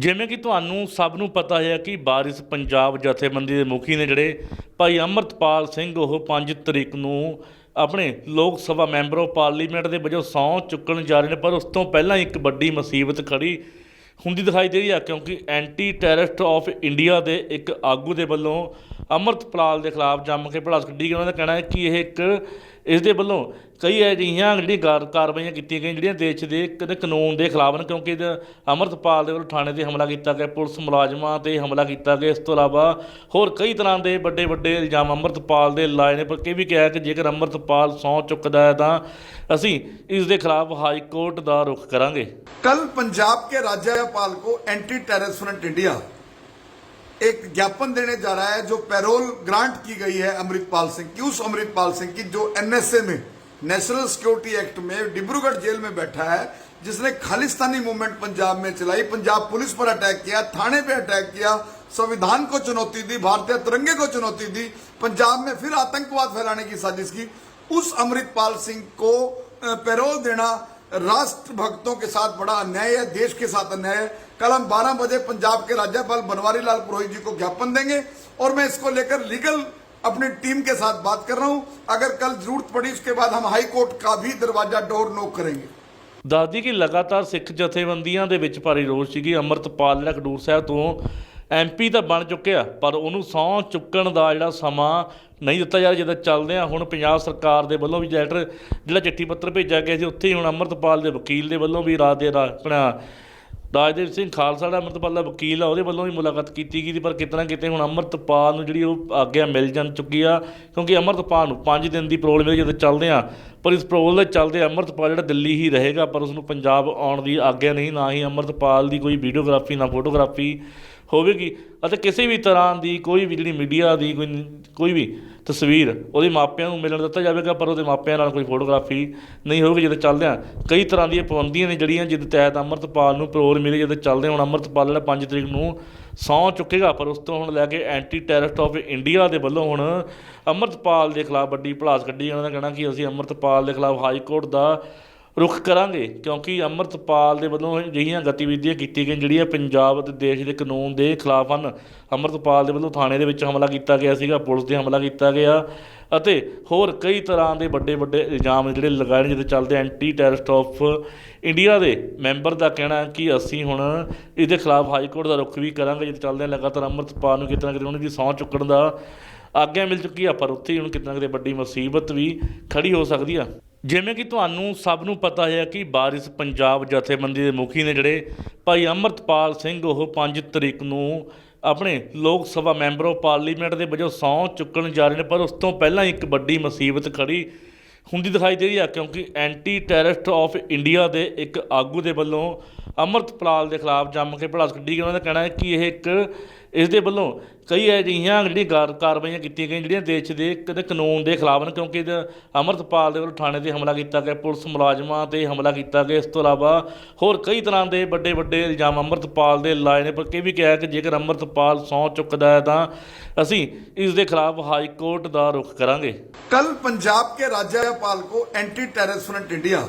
ਜਿਵੇਂ ਕਿ ਤੁਹਾਨੂੰ ਸਭ ਨੂੰ ਪਤਾ ਹੈ ਕਿ ਬਾਰਿਸ ਪੰਜਾਬ ਜਥੇਬੰਦੀ ਦੇ ਮੁਖੀ ਨੇ ਜਿਹੜੇ ਭਾਈ ਅੰਮ੍ਰਿਤਪਾਲ ਸਿੰਘ, ਉਹ 5 ਤਰੀਕ ਨੂੰ ਆਪਣੇ ਲੋਕ ਸਭਾ ਮੈਂਬਰ ਆਫ ਪਾਰਲੀਮੈਂਟ ਦੇ ਵਜੋਂ ਸਹੁੰ ਚੁੱਕਣ ਜਾ ਰਹੇ ਨੇ, ਪਰ ਉਸ ਤੋਂ ਪਹਿਲਾਂ ਇੱਕ ਵੱਡੀ ਮੁਸੀਬਤ ਖੜੀ ਹੁੰਦੀ ਦਿਖਾਈ ਦੇ ਰਹੀ ਆ, ਕਿਉਂਕਿ ਐਂਟੀ ਟੈਰਰਿਸਟ ਆਫ ਇੰਡੀਆ ਦੇ ਇੱਕ ਆਗੂ ਦੇ ਵੱਲੋਂ ਅਮਰਤਪਾਲ ਦੇ ਖਿਲਾਫ ਜੰਮ ਕੇ ਭੜਾਸ ਕੱਢੀ ਗਈ। ਉਹਨਾਂ ਦਾ ਕਹਿਣਾ ਹੈ ਕਿ ਇਹ ਇੱਕ ਇਸ ਦੇ ਵੱਲੋਂ ਕਈ ਅਜਿਹੀਆਂ ਜਿਹੜੀਆਂ ਕਾਰਵਾਈਆਂ ਕੀਤੀਆਂ ਗਈਆਂ, ਜਿਹੜੀਆਂ ਦੇਸ਼ ਦੇ ਕਦੇ ਕਾਨੂੰਨ ਦੇ ਖਿਲਾਫ ਹਨ, ਕਿਉਂਕਿ ਅਮਰਤਪਾਲ ਦੇ ਵੱਲੋਂ ਥਾਣੇ ਤੇ ਹਮਲਾ ਕੀਤਾ ਗਿਆ, ਪੁਲਿਸ ਮੁਲਾਜ਼ਮਾਂ ਤੇ ਹਮਲਾ ਕੀਤਾ ਗਿਆ। ਇਸ ਤੋਂ ਇਲਾਵਾ ਹੋਰ ਕਈ ਤਰ੍ਹਾਂ ਦੇ ਵੱਡੇ ਵੱਡੇ ਇਲਜ਼ਾਮ ਅਮਰਤਪਾਲ ਦੇ ਲਾਏ ਨੇ, ਪਰ ਕਿ ਵੀ ਕਿਹਾ ਕਿ ਜੇਕਰ ਅਮਰਤਪਾਲ ਸੌ ਚੁੱਕਦਾ ਹੈ ਤਾਂ ਅਸੀਂ ਇਸ ਦੇ ਖਿਲਾਫ ਹਾਈ ਕੋਰਟ ਦਾ ਰੁਖ ਕਰਾਂਗੇ। ਕੱਲ ਪੰਜਾਬ ਕੇ ਰਾਜਾ राज्यपाल को एंटी टेररिस्ट फ्रंट इंडिया। एक ज्ञापन देने जा रहा है जो पैरोल ग्रांट की गई है अमृतपाल सिंह की। उस अमृतपाल सिंह की जो एनएसए में, नेशनल सिक्योरिटी एक्ट में डिब्रूगढ़ जेल में बैठा है, जिसने खालिस्तानी मूवमेंट पंजाब में चलाई। पंजाब पुलिस पर अटैक किया, थाने पे अटैक किया, संविधान को चुनौती दी, भारतीय तिरंगे को चुनौती दी, पंजाब में फिर आतंकवाद फैलाने की साजिश की। उस अमृतपाल सिंह को पैरोल देना राष्ट्र भक्तों के साथ बड़ा अन्याय है देश के साथ अन्याय है कल हम 12 बजे पंजाब के राज्यपाल बनवारी लाल पुरोहित जी को ज्ञापन देंगे और मैं इसको लेकर लीगल अपनी टीम के साथ बात कर रहा हूं अगर कल जरूरत पड़ी उसके बाद हम हाई कोर्ट का भी दरवाजा डोर नोक करेंगे ਦੱਸਦੀ ਕਿ ਲਗਾਤਾਰ ਸਿੱਖ ਜਥੇਬੰਦੀਆਂ ਦੇ ਵਿੱਚ ਭਾਰੀ ਰੋਸ ਸੀਗੀ ਅੰਮ੍ਰਿਤਪਾਲ ਜਿਹੜਾ ਖਡੂਰ ਸਾਹਿਬ ਤੋਂ ਐਮਪੀ ਤਾਂ ਬਣ ਚੁੱਕਿਆ ਪਰ ਉਹਨੂੰ ਸਹੁੰ ਚੁੱਕਣ ਦਾ ਜਿਹੜਾ ਸਮਾਂ ਨਹੀਂ ਦਿੱਤਾ ਜਾ ਰਿਹਾ, ਜਿੱਦਾਂ ਚੱਲਦੇ ਆ, ਹੁਣ ਪੰਜਾਬ ਸਰਕਾਰ ਦੇ ਵੱਲੋਂ ਵੀ ਲੈਟਰ ਜਿਹੜਾ ਚਿੱਠੀ ਪੱਤਰ ਭੇਜਿਆ ਗਿਆ ਸੀ, ਉੱਥੇ ਹੀ ਹੁਣ ਅੰਮ੍ਰਿਤਪਾਲ ਦੇ ਵਕੀਲ ਦੇ ਵੱਲੋਂ ਵੀ ਰਾਜ ਦੇ ਰਾ- ਆਪਣਾ ਰਾਜਦੇਵ ਸਿੰਘ ਖਾਲਸਾ ਦਾ ਅੰਮ੍ਰਿਤਪਾਲ ਦਾ ਵਕੀਲ ਆ, ਉਹਦੇ ਵੱਲੋਂ ਵੀ ਮੁਲਾਕਾਤ ਕੀਤੀ ਗਈ ਸੀ, ਪਰ ਕਿਤੇ ਨਾ ਕਿਤੇ ਹੁਣ ਅੰਮ੍ਰਿਤਪਾਲ ਨੂੰ ਜਿਹੜੀ ਉਹ ਆਗਿਆ ਮਿਲ ਜਾਣ ਚੁੱਕੀ ਆ, ਕਿਉਂਕਿ ਅੰਮ੍ਰਿਤਪਾਲ ਨੂੰ 5 ਦਿਨ ਦੀ ਪ੍ਰੋਬਲਮ ਮਿਲੀ ਜਦੋਂ ਚੱਲਦੇ ਆ ਪਰ ਇਸ ਪ੍ਰੋਬਲਮ ਦੇ ਚੱਲਦੇ ਅੰਮ੍ਰਿਤਪਾਲ ਜਿਹੜਾ ਦਿੱਲੀ ਹੀ ਰਹੇਗਾ, ਪਰ ਉਸ ਨੂੰ ਪੰਜਾਬ ਆਉਣ ਦੀ ਆਗਿਆ ਨਹੀਂ, ਨਾ ਹੀ ਅੰਮ੍ਰਿਤਪਾਲ ਦੀ ਕੋਈ ਵੀਡੀਓਗ੍ਰਾਫੀ, ਨਾ ਫੋਟੋਗ੍ਰਾਫੀ ਹੋਵੇਗੀ। ਅਤੇ ਕਿਸੇ ਵੀ ਤਰ੍ਹਾਂ ਦੀ ਕੋਈ ਵੀ ਜਿਹੜੀ ਮੀਡੀਆ ਦੀ ਕੋਈ ਕੋਈ ਵੀ ਤਸਵੀਰ, ਉਹਦੇ ਮਾਪਿਆਂ ਨੂੰ ਮਿਲਣ ਦਿੱਤਾ ਜਾਵੇਗਾ, ਪਰ ਉਹਦੇ ਮਾਪਿਆਂ ਨਾਲ ਕੋਈ ਫੋਟੋਗ੍ਰਾਫੀ ਨਹੀਂ ਹੋਵੇਗੀ ਜਦੋਂ ਚੱਲਦਿਆਂ ਕਈ ਤਰ੍ਹਾਂ ਦੀਆਂ ਪਾਬੰਦੀਆਂ ਨੇ ਜਿਹੜੀਆਂ, ਜਿਹਦੇ ਤਹਿਤ ਅੰਮ੍ਰਿਤਪਾਲ ਨੂੰ ਪ੍ਰੋਰ ਮਿਲੇ ਜਦੋਂ ਚੱਲਦੇ ਹੁਣ ਅੰਮ੍ਰਿਤਪਾਲ ਜਿਹੜਾ 5 ਤਰੀਕ ਨੂੰ ਸਹੁੰ ਚੁੱਕੇਗਾ, ਪਰ ਉਸ ਤੋਂ ਹੁਣ ਲੈ ਕੇ ਐਂਟੀ ਟੈਰਰਿਸਟ ਆਫ ਇੰਡੀਆ ਦੇ ਵੱਲੋਂ ਹੁਣ ਅੰਮ੍ਰਿਤਪਾਲ ਦੇ ਖਿਲਾਫ ਵੱਡੀ ਭੜਾਸ ਕੱਢੀ। ਉਹਨਾਂ ਦਾ ਕਹਿਣਾ ਕਿ ਅਸੀਂ ਅੰਮ੍ਰਿਤਪਾਲ ਦੇ ਖਿਲਾਫ ਹਾਈ ਕੋਰਟ ਦਾ ਰੁਖ ਕਰਾਂਗੇ, ਕਿਉਂਕਿ ਅੰਮ੍ਰਿਤਪਾਲ ਦੇ ਵੱਲੋਂ ਅਜਿਹੀਆਂ ਗਤੀਵਿਧੀਆਂ ਕੀਤੀਆਂ ਗਈਆਂ, ਜਿਹੜੀਆਂ ਪੰਜਾਬ ਅਤੇ ਦੇਸ਼ ਦੇ ਕਾਨੂੰਨ ਦੇ ਖਿਲਾਫ ਹਨ। ਅੰਮ੍ਰਿਤਪਾਲ ਦੇ ਵੱਲੋਂ ਥਾਣੇ ਦੇ ਵਿੱਚ ਹਮਲਾ ਕੀਤਾ ਗਿਆ ਸੀਗਾ, ਪੁਲਿਸ ਤੇ ਹਮਲਾ ਕੀਤਾ ਗਿਆ ਅਤੇ ਹੋਰ ਕਈ ਤਰ੍ਹਾਂ ਦੇ ਵੱਡੇ ਵੱਡੇ ਇਲਜ਼ਾਮ ਜਿਹੜੇ ਲਗਾਏ ਨੇ, ਜਿਹਦੇ ਚੱਲਦੇ ਐਂਟੀ ਟੈਰਰਿਸਟ ਆਫ ਇੰਡੀਆ ਦੇ ਮੈਂਬਰ ਦਾ ਕਹਿਣਾ ਕਿ ਅਸੀਂ ਹੁਣ ਇਹਦੇ ਖਿਲਾਫ ਹਾਈ ਕੋਰਟ ਦਾ ਰੁਖ ਵੀ ਕਰਾਂਗੇ, ਜਿਹਦੇ ਚੱਲਦੇ ਲਗਾਤਾਰ ਅੰਮ੍ਰਿਤਪਾਲ ਨੂੰ ਕਿਤੇ ਨਾ ਕਿਤੇ ਉਹਨਾਂ ਦੀ ਸਹੁੰ ਚੁੱਕਣ ਦਾ ਆਗਿਆ ਮਿਲ ਚੁੱਕੀ ਆ ਪਰ ਉੱਥੇ ਹੀ ਹੁਣ ਕਿਤੇ ਨਾ ਕਿਤੇ ਵੱਡੀ ਮੁਸੀਬਤ ਵੀ ਖੜੀ ਹੋ ਸਕਦੀ ਆ। ਜਿਵੇਂ ਕਿ ਤੁਹਾਨੂੰ ਸਭ ਨੂੰ ਪਤਾ ਹੈ ਕਿ ਬਾਰਿਸ ਪੰਜਾਬ ਜਥੇਬੰਦੀ ਦੇ ਮੁਖੀ ਨੇ ਜਿਹੜੇ ਭਾਈ ਅੰਮ੍ਰਿਤਪਾਲ ਸਿੰਘ, ਉਹ 5 ਤਰੀਕ ਨੂੰ ਆਪਣੇ ਲੋਕ ਸਭਾ ਮੈਂਬਰ ਆਫ ਪਾਰਲੀਮੈਂਟ ਦੇ ਵਜੋਂ ਸਹੁੰ ਚੁੱਕਣ ਜਾ ਰਹੇ ਨੇ, ਪਰ ਉਸ ਤੋਂ ਪਹਿਲਾਂ ਇੱਕ ਵੱਡੀ ਮੁਸੀਬਤ ਖੜੀ ਹੁੰਦੀ ਦਿਖਾਈ ਦੇ ਰਹੀ ਹੈ, ਕਿਉਂਕਿ ਐਂਟੀ ਟੈਰਰਿਸਟ ਆਫ ਇੰਡੀਆ ਦੇ ਇੱਕ ਆਗੂ ਦੇ ਵੱਲੋਂ ਅੰਮ੍ਰਿਤਪਾਲ ਦੇ ਖਿਲਾਫ ਜੰਮ ਕੇ ਭੜਾਸ ਕੱਢੀ ਗਈ ਉਹਨਾਂ ਦਾ ਕਹਿਣਾ ਹੈ ਕਿ ਇਹ ਇੱਕ ਇਸ ਦੇ ਵੱਲੋਂ ਕਈ ਅਜਿਹੀਆਂ ਜਿਹੜੀਆਂ ਕਾਰਵਾਈਆਂ ਕੀਤੀਆਂ ਗਈਆਂ, ਜਿਹੜੀਆਂ ਦੇਸ਼ ਦੇ ਕਦੇ ਕਾਨੂੰਨ ਦੇ ਖਿਲਾਫ ਹਨ ਕਿਉਂਕਿ ਅਮਰਤਪਾਲ ਦੇ ਵੱਲੋਂ ਥਾਣੇ ਤੇ ਹਮਲਾ ਕੀਤਾ ਗਿਆ, ਪੁਲਿਸ ਮੁਲਾਜ਼ਮਾਂ ਤੇ ਹਮਲਾ ਕੀਤਾ ਗਿਆ। ਇਸ ਤੋਂ ਇਲਾਵਾ ਹੋਰ ਕਈ ਤਰ੍ਹਾਂ ਦੇ ਵੱਡੇ ਵੱਡੇ ਇਲਜ਼ਾਮ ਅਮਰਤਪਾਲ ਦੇ ਲਾਏ ਨੇ, ਪਰ ਕਿ ਵੀ ਕਿਹਾ ਕਿ ਜੇਕਰ ਅਮਰਤਪਾਲ ਸੌ ਚੁੱਕਦਾ ਹੈ ਤਾਂ ਅਸੀਂ ਇਸ ਦੇ ਖਿਲਾਫ ਹਾਈ ਕੋਰਟ ਦਾ ਰੁਖ ਕਰਾਂਗੇ। ਕੱਲ ਪੰਜਾਬ ਕੇ ਰਾਜਯਪਾਲ ਕੋ ਐਂਟੀ ਟੈਰਰਿਸਟ ਫਰੰਟ ਇੰਡੀਆ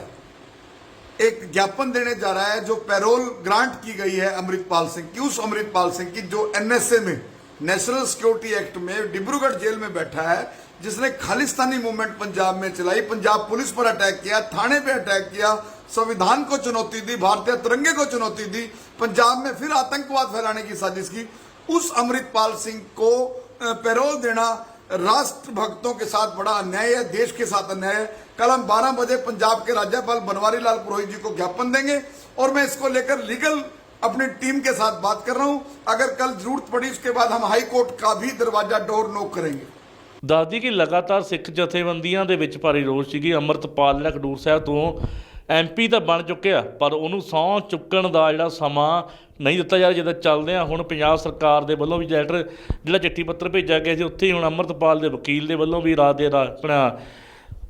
एक ज्ञापन देने जा रहा है जो पैरोल ग्रांट की गई है अमृतपाल सिंह की। उस अमृतपाल सिंह की जो एनएसए में नेशनल सिक्योरिटी एक्ट में डिब्रूगढ़ जेल में बैठा है, जिसने खालिस्तानी मूवमेंट पंजाब में चलाई। पंजाब पुलिस पर अटैक किया, थाने पे अटैक किया, संविधान को चुनौती दी, भारतीय तिरंगे को चुनौती दी, पंजाब में फिर आतंकवाद फैलाने की साजिश की। उस अमृतपाल सिंह को पैरोल देना राष्ट्र भक्तों के साथ बड़ा अन्याय है देश के साथ अन्याय है कल हम 12 बजे पंजाब के राज्यपाल बनवारी लाल पुरोहित जी को ज्ञापन देंगे और मैं इसको लेकर लीगल अपनी टीम के साथ बात कर रहा हूं अगर कल जरूरत पड़ी उसके बाद हम हाई कोर्ट का भी दरवाजा डोर नोक करेंगे ਦੱਸਦੀ ਕਿ ਲਗਾਤਾਰ ਸਿੱਖ ਜਥੇਬੰਦੀਆਂ ਦੇ ਵਿੱਚ ਭਾਰੀ ਰੋਸ ਸੀਗੀ ਅੰਮ੍ਰਿਤਪਾਲ ਜਿਹੜਾ ਖਡੂਰ ਸਾਹਿਬ ਤੋਂ ਐਮਪੀ ਤਾਂ ਬਣ ਚੁੱਕਿਆ, ਪਰ ਉਹਨੂੰ ਸਹੁੰ ਚੁੱਕਣ ਦਾ ਜਿਹੜਾ ਸਮਾਂ ਨਹੀਂ ਦਿੱਤਾ ਜਾ ਰਿਹਾ, ਜਦੋਂ ਚੱਲਦੇ ਆ, ਹੁਣ ਪੰਜਾਬ ਸਰਕਾਰ ਦੇ ਵੱਲੋਂ ਵੀ ਲੈਟਰ ਜਿਹੜਾ ਚਿੱਠੀ ਪੱਤਰ ਭੇਜਿਆ ਗਿਆ ਸੀ, ਉੱਥੇ ਹੀ ਹੁਣ ਅੰਮ੍ਰਿਤਪਾਲ ਦੇ ਵਕੀਲ ਦੇ ਵੱਲੋਂ ਵੀ ਰਾਜ ਦੇ ਰਾ- ਆਪਣਾ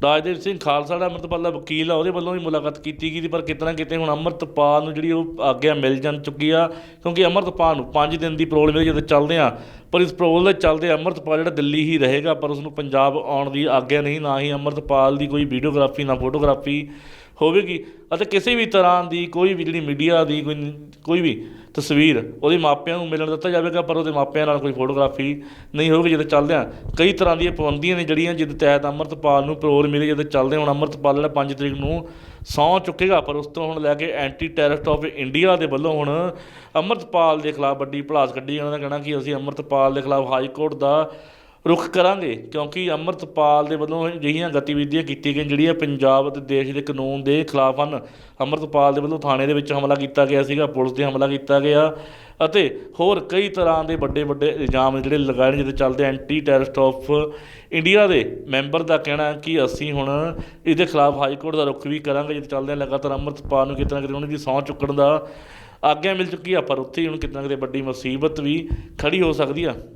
ਰਾਜਦੇਵ ਸਿੰਘ ਖਾਲਸਾ ਦਾ ਅੰਮ੍ਰਿਤਪਾਲ ਦਾ ਵਕੀਲ ਆ, ਉਹਦੇ ਵੱਲੋਂ ਵੀ ਮੁਲਾਕਾਤ ਕੀਤੀ ਗਈ ਸੀ, ਪਰ ਕਿਤੇ ਨਾ ਕਿਤੇ ਹੁਣ ਅੰਮ੍ਰਿਤਪਾਲ ਨੂੰ ਜਿਹੜੀ ਉਹ ਆਗਿਆ ਮਿਲ ਜਾਂ ਚੁੱਕੀ ਆ, ਕਿਉਂਕਿ ਅੰਮ੍ਰਿਤਪਾਲ ਨੂੰ 5 ਦਿਨ ਦੀ ਪ੍ਰੋਬਲਮ ਮਿਲੀ ਜਦੋਂ ਚੱਲਦੇ ਆ, ਪਰ ਇਸ ਪ੍ਰੋਬਲਮ ਦੇ ਚੱਲਦੇ ਅੰਮ੍ਰਿਤਪਾਲ ਜਿਹੜਾ ਦਿੱਲੀ ਹੀ ਰਹੇਗਾ, ਪਰ ਉਸ ਨੂੰ ਪੰਜਾਬ ਆਉਣ ਦੀ ਆਗਿਆ ਨਹੀਂ, ਨਾ ਹੀ ਅੰਮ੍ਰਿਤਪਾਲ ਦੀ ਕੋਈ ਵੀਡੀਓਗ੍ਰਾਫੀ ਨਾ ਫੋਟੋਗ੍ਰਾਫੀ ਹੋਵੇਗੀ। ਅਤੇ ਕਿਸੇ ਵੀ ਤਰ੍ਹਾਂ ਦੀ ਕੋਈ ਵੀ ਜਿਹੜੀ ਮੀਡੀਆ ਦੀ ਕੋਈ ਕੋਈ ਵੀ ਤਸਵੀਰ, ਉਹਦੇ ਮਾਪਿਆਂ ਨੂੰ ਮਿਲਣ ਦਿੱਤਾ ਜਾਵੇਗਾ, ਪਰ ਉਹਦੇ ਮਾਪਿਆਂ ਨਾਲ ਕੋਈ ਫੋਟੋਗ੍ਰਾਫੀ ਨਹੀਂ ਹੋਵੇਗੀ ਜਦੋਂ ਚੱਲਦੇ ਆ ਕਈ ਤਰ੍ਹਾਂ ਦੀਆਂ ਪਾਬੰਦੀਆਂ ਨੇ ਜਿਹੜੀਆਂ ਜਿਹਦੇ ਤਹਿਤ ਅੰਮ੍ਰਿਤਪਾਲ ਨੂੰ ਪਰੋਲ ਮਿਲੇ ਜਦੋਂ ਚੱਲਦੇ ਹੁਣ ਅੰਮ੍ਰਿਤਪਾਲ ਜਿਹੜਾ 5 ਤਰੀਕ ਨੂੰ ਸਹੁੰ ਚੁੱਕੇਗਾ, ਪਰ ਉਸ ਤੋਂ ਹੁਣ ਲੈ ਕੇ ਐਂਟੀ ਟੈਰਰਿਸਟ ਆਫ ਇੰਡੀਆ ਦੇ ਵੱਲੋਂ ਹੁਣ ਅੰਮ੍ਰਿਤਪਾਲ ਦੇ ਖਿਲਾਫ ਵੱਡੀ ਭੜਾਸ ਕੱਢੀ ਉਹਨਾਂ ਦਾ ਕਹਿਣਾ ਕਿ ਅਸੀਂ ਅੰਮ੍ਰਿਤਪਾਲ ਦੇ ਖਿਲਾਫ ਹਾਈ ਕੋਰਟ ਦਾ ਰੁਖ ਕਰਾਂਗੇ, ਕਿਉਂਕਿ ਅੰਮ੍ਰਿਤਪਾਲ ਦੇ ਵੱਲੋਂ ਅਜਿਹੀਆਂ ਗਤੀਵਿਧੀਆਂ ਕੀਤੀਆਂ ਗਈਆਂ, ਜਿਹੜੀਆਂ ਪੰਜਾਬ ਅਤੇ ਦੇਸ਼ ਦੇ ਕਾਨੂੰਨ ਦੇ ਖਿਲਾਫ ਹਨ। ਅੰਮ੍ਰਿਤਪਾਲ ਦੇ ਵੱਲੋਂ ਥਾਣੇ ਦੇ ਵਿੱਚ ਹਮਲਾ ਕੀਤਾ ਗਿਆ ਸੀਗਾ, ਪੁਲਿਸ ਤੇ ਹਮਲਾ ਕੀਤਾ ਗਿਆ ਅਤੇ ਹੋਰ ਕਈ ਤਰ੍ਹਾਂ ਦੇ ਵੱਡੇ ਵੱਡੇ ਇਲਜ਼ਾਮ ਜਿਹੜੇ ਲਗਾਏ ਨੇ, ਜਿਹਦੇ ਚੱਲਦੇ ਐਂਟੀ ਟੈਰਰਿਸਟ ਆਫ ਇੰਡੀਆ ਦੇ ਮੈਂਬਰ ਦਾ ਕਹਿਣਾ ਹੈ ਕਿ ਅਸੀਂ ਹੁਣ ਇਹਦੇ ਖਿਲਾਫ ਹਾਈ ਕੋਰਟ ਦਾ ਰੁਖ ਵੀ ਕਰਾਂਗੇ, ਜਿਹਦੇ ਚੱਲਦੇ ਲਗਾਤਾਰ ਅੰਮ੍ਰਿਤਪਾਲ ਨੂੰ ਕਿਤੇ ਨਾ ਕਿਤੇ ਉਹਨਾਂ ਦੀ ਸਹੁੰ ਚੁੱਕਣ ਦਾ ਆਗਿਆ ਮਿਲ ਚੁੱਕੀ ਆ, ਪਰ ਉੱਥੇ ਹੀ ਹੁਣ ਕਿਤੇ ਨਾ ਕਿਤੇ ਵੱਡੀ ਮੁਸੀਬਤ ਵੀ ਖੜੀ ਹੋ ਸਕਦੀ ਆ।